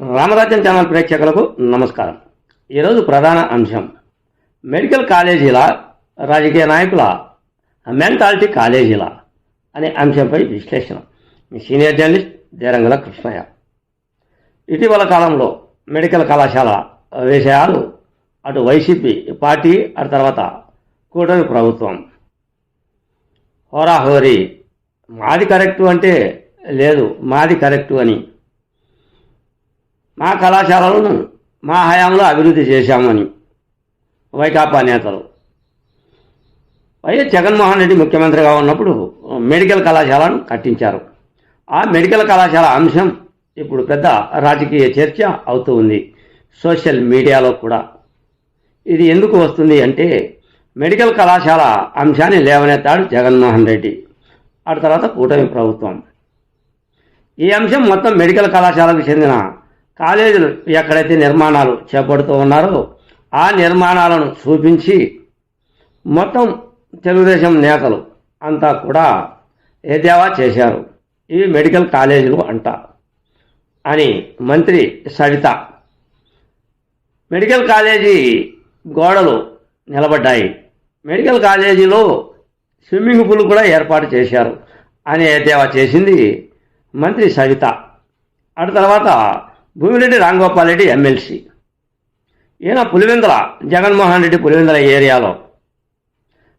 రామరాజ్యం channel ప్రేక్షకులకు నమస్కారం. ఈరోజు ప్రధాన అంశం. మెడికల్ కాలేజీల రాజకీయ నాయకుల మెంటాలిటీ కాలేజీల అనే అంశంపై విశ్లేషణ. మీ సీనియర్ జర్నలిస్ట్ దేరంగుల కృష్ణయ్య. ఇటీవల కాలంలో మెడికల్ కళాశాల విషయాలు అటు వైసీపీ పార్టీ అటు తర్వాత కూటమి ప్రభుత్వం. హోరాహోరీ మాది కరెక్టు అంటే లేదు మాది కరెక్టు అని మా కళాశాలలను మా హయాంలో అభివృద్ధి చేశామని వైకాపా నేతలు. వైఎస్ జగన్మోహన్ రెడ్డి ముఖ్యమంత్రిగా ఉన్నప్పుడు మెడికల్ కళాశాలను కట్టించారు. ఆ మెడికల్ కళాశాల అంశం ఇప్పుడు పెద్ద రాజకీయ చర్చ అవుతూ ఉంది సోషల్ మీడియాలో కూడా. ఇది ఎందుకు వస్తుంది అంటే మెడికల్ కళాశాల అంశాన్ని లేవనెత్తాడు జగన్మోహన్ రెడ్డి. ఆ తర్వాత కూటమి ప్రభుత్వం. ఈ అంశం మొత్తం మెడికల్ కళాశాలకు చెందిన కాలేజీలు ఎక్కడైతే నిర్మాణాలు చేపడుతూ ఉన్నారో ఆ నిర్మాణాలను చూపించి మొత్తం తెలుగుదేశం నేతలు అంతా కూడా ఏదేవా చేశారు? ఇవి మెడికల్ కాలేజీలు అంట అని మంత్రి సవిత. మెడికల్ కాలేజీ గోడలు నిలబడ్డాయి. మెడికల్ కాలేజీలో స్విమ్మింగ్ పూల్ కూడా ఏర్పాటు చేశారు అని ఏదేవా చేసింది మంత్రి సవిత. అటు తర్వాత భూమిరెడ్డి రాంగోపాల్ రెడ్డి ఎమ్మెల్సీ. ఈయన పులివెందుల జగన్మోహన్ రెడ్డి పులివెందుల ఏరియాలో.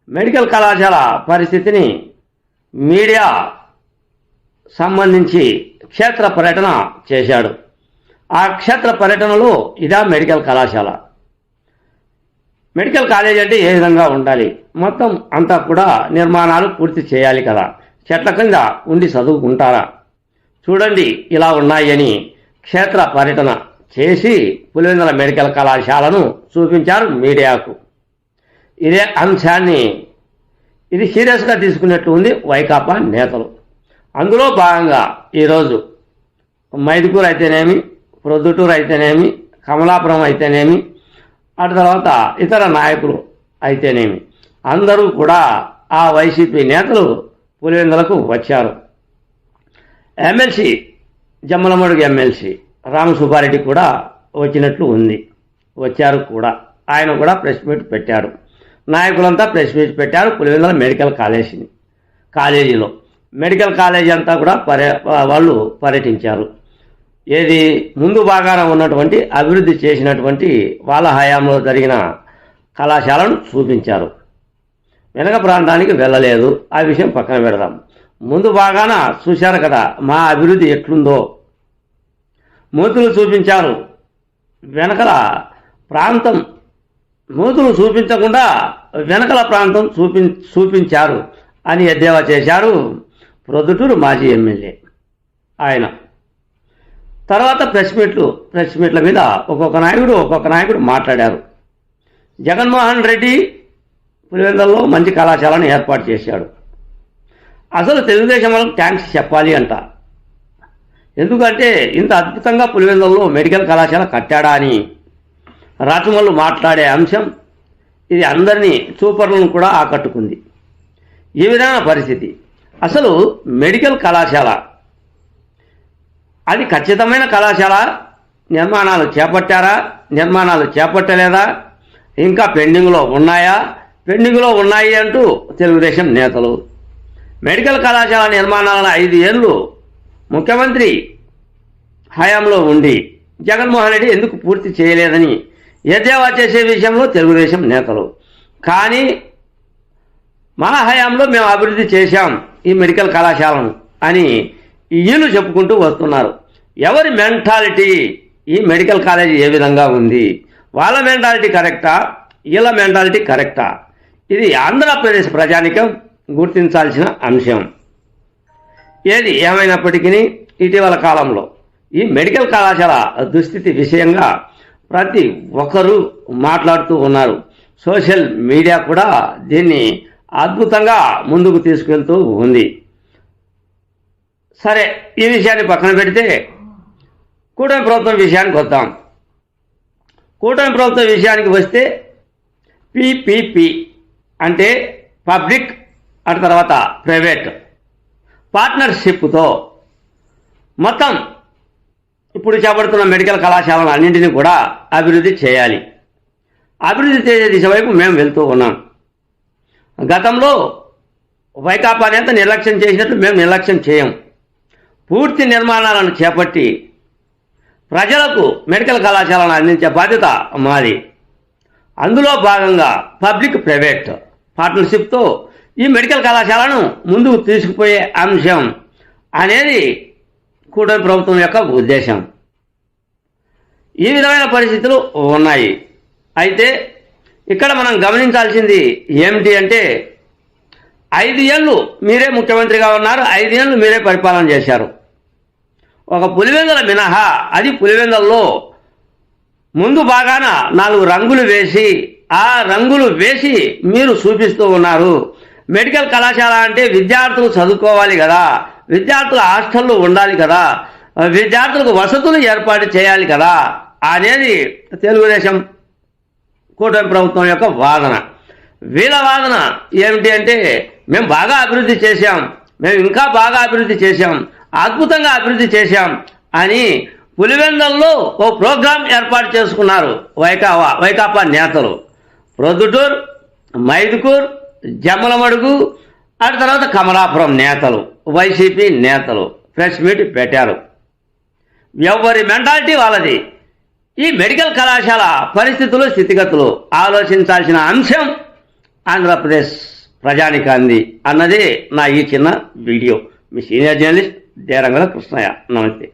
మెడికల్ కళాశాల పరిస్థితిని మీడియా సంబంధించి క్షేత్ర పర్యటన చేశాడు. ఆ క్షేత్ర పర్యటనలో ఇదా మెడికల్ కళాశాల. మెడికల్ కాలేజ్ అంటే ఏ విధంగా ఉండాలి? మొత్తం అంతా కూడా నిర్మాణాలు పూర్తి చేయాలి కదా. చెట్ల కింద ఉండి చదువుకుంటారా? చూడండి ఇలా ఉన్నాయని క్షేత్ర పర్యటన చేసి పులివెందుల మెడికల్ కళాశాలను చూపించారు మీడియాకు. ఇదే అంశాన్ని ఇది సీరియస్గా తీసుకున్నట్లు ఉంది వైకాపా నేతలు. అందులో భాగంగా ఈరోజు మైదుకూరు అయితేనేమి ప్రొద్దుటూరు అయితేనేమి కమలాపురం అయితేనేమి అటు తర్వాత ఇతర నాయకులు అయితేనేమి. అందరూ కూడా ఆ వైసీపీ నేతలు పులివెందులకు వచ్చారు. ఎమ్మెల్సీ జమ్మలమడుగు ఎమ్మెల్సీ రామసుబ్బారెడ్డి కూడా వచ్చినట్లు ఉంది. వచ్చారు కూడా. ఆయన కూడా ప్రెస్ మీట్ పెట్టారు. నాయకులంతా ప్రెస్ మీట్ పెట్టారు పులివెందుల మెడికల్ కాలేజీని కాలేజీలో. మెడికల్ కాలేజీ అంతా కూడా పర్య వాళ్ళు పర్యటించారు. ఏది ముందు భాగాన ఉన్నటువంటి అభివృద్ధి చేసినటువంటి వాళ్ళ హయాంలో జరిగిన కళాశాలను చూపించారు. వెనక ప్రాంతానికి వెళ్ళలేదు. ఆ విషయం పక్కన పెడదాం. ముందు బాగాన చూశారు కదా మా అభివృద్ధి ఎట్లుందో. మూతులు చూపించారు. వెనకల ప్రాంతం. మూతులు చూపించకుండా వెనకల ప్రాంతం చూపి చూపించారు అని ఎద్దేవా చేశారు ప్రొద్దుటూరు మాజీ ఎమ్మెల్యే ఆయన. తర్వాత ప్రెస్ మీట్లు ప్రెస్ మీట్ల మీద ఒక్కొక్క నాయకుడు ఒక్కొక్క నాయకుడు మాట్లాడారు. జగన్మోహన్ రెడ్డి పులివెందల్లో మంచి కళాశాలను ఏర్పాటు చేశాడు. అసలు తెలుగుదేశం వాళ్ళకి థ్యాంక్స్ చెప్పాలి అంట. ఎందుకంటే ఇంత అద్భుతంగా పులివెందులలో మెడికల్ కళాశాల కట్టాడా అని రాచమల్లు మాట్లాడే అంశం ఇది అందరినీ సూపర్లను కూడా ఆకట్టుకుంది. ఈ విధమైన పరిస్థితి. అసలు మెడికల్ కళాశాల అది ఖచ్చితమైన కళాశాల నిర్మాణాలు చేపట్టారా నిర్మాణాలు చేపట్టలేదా ఇంకా పెండింగ్లో ఉన్నాయా పెండింగ్లో ఉన్నాయి అంటూ తెలుగుదేశం నేతలు. మెడికల్ కళాశాల నిర్మాణాలను ఐదు ఏళ్ళు ముఖ్యమంత్రి హయాంలో ఉండి జగన్మోహన్ రెడ్డి ఎందుకు పూర్తి చేయలేదని ఎద్దేవా చేసే విషయంలో తెలుగుదేశం నేతలు. కానీ మా హయాంలో మేము అభివృద్ధి చేశాం ఈ మెడికల్ కళాశాలను అని వీళ్ళు చెప్పుకుంటూ వస్తున్నారు. ఎవరి మెంటాలిటీ ఈ మెడికల్ కాలేజీ ఏ విధంగా ఉంది? వాళ్ళ మెంటాలిటీ కరెక్టా? వీళ్ళ మెంటాలిటీ కరెక్టా? ఇది ఆంధ్రప్రదేశ్ ప్రజానికం గుర్తించాల్సిన అంశం. ఏది ఏమైనప్పటికీ ఇటీవల కాలంలో ఈ మెడికల్ కళాశాల దుస్థితి విషయంగా ప్రతి ఒక్కరూ మాట్లాడుతూ ఉన్నారు. సోషల్ మీడియా కూడా దీన్ని అద్భుతంగా ముందుకు తీసుకెళ్తూ ఉంది. సరే ఈ విషయాన్ని పక్కన పెడితే కూటమి ప్రభుత్వం విషయానికి వద్దాం. కూటమి ప్రభుత్వం విషయానికి వస్తే పిపిపి అంటే పబ్లిక్ అటు తర్వాత ప్రైవేట్. పార్ట్నర్షిప్తో మొత్తం ఇప్పుడు చేపడుతున్న మెడికల్ కళాశాలలు అన్నింటినీ కూడా అభివృద్ధి చేయాలి. అభివృద్ధి చేసే దిశ వైపు మేము వెళ్తూ ఉన్నాం. గతంలో వైకాపా నేత నిర్లక్ష్యం చేసినట్లు మేము నిర్లక్ష్యం చేయం. పూర్తి నిర్మాణాలను చేపట్టి ప్రజలకు మెడికల్ కళాశాలను అందించే బాధ్యత మాది. అందులో భాగంగా పబ్లిక్ ప్రైవేట్ పార్ట్నర్షిప్తో ఈ మెడికల్ కళాశాలను ముందుకు తీసుకుపోయే అంశం అనేది కూటమి ప్రభుత్వం యొక్క ఉద్దేశం. ఈ విధమైన పరిస్థితులు ఉన్నాయి. అయితే ఇక్కడ మనం గమనించాల్సింది ఏమిటి అంటే ఐదు ఏళ్ళు మీరే ముఖ్యమంత్రిగా ఉన్నారు ఐదు ఏళ్ళు మీరే పరిపాలన చేశారు. ఒక పులివెందుల మినహా అది పులివెందుల్లో ముందు బాగాన నాలుగు రంగులు వేసి ఆ రంగులు వేసి మీరు చూపిస్తూ ఉన్నారు. మెడికల్ కళాశాల అంటే విద్యార్థులు చదువుకోవాలి కదా విద్యార్థుల హాస్టళ్ళు ఉండాలి కదా విద్యార్థులకు వసతులు ఏర్పాటు చేయాలి కదా అనేది తెలుగుదేశం కూటమి ప్రభుత్వం యొక్క వాదన. వీళ్ళ వాదన ఏమిటి అంటే మేము బాగా అభివృద్ధి చేశాం మేము ఇంకా బాగా అభివృద్ధి చేశాం అద్భుతంగా అభివృద్ధి చేశాం అని పులివెందల్లో ఓ ప్రోగ్రాం ఏర్పాటు చేసుకున్నారు వైకాపా వైకాపా నేతలు. ప్రొద్దుటూర్ మైదుకూర్ జమ్మలమడుగు ఆ తర్వాత కమలాపురం నేతలు వైసీపీ నేతలు ప్రెస్ మీట్ పెట్టారు. ఎవరి మెంటాలిటీ వాళ్ళది? ఈ మెడికల్ కళాశాల పరిస్థితులు స్థితిగతులు ఆలోచించాల్సిన అంశం ఆంధ్రప్రదేశ్ ప్రజానికాంది అన్నది నా ఈ చిన్న వీడియో. మీ సీనియర్ జర్నలిస్ట్ దేరంగల కృష్ణయ్య. నమస్తే.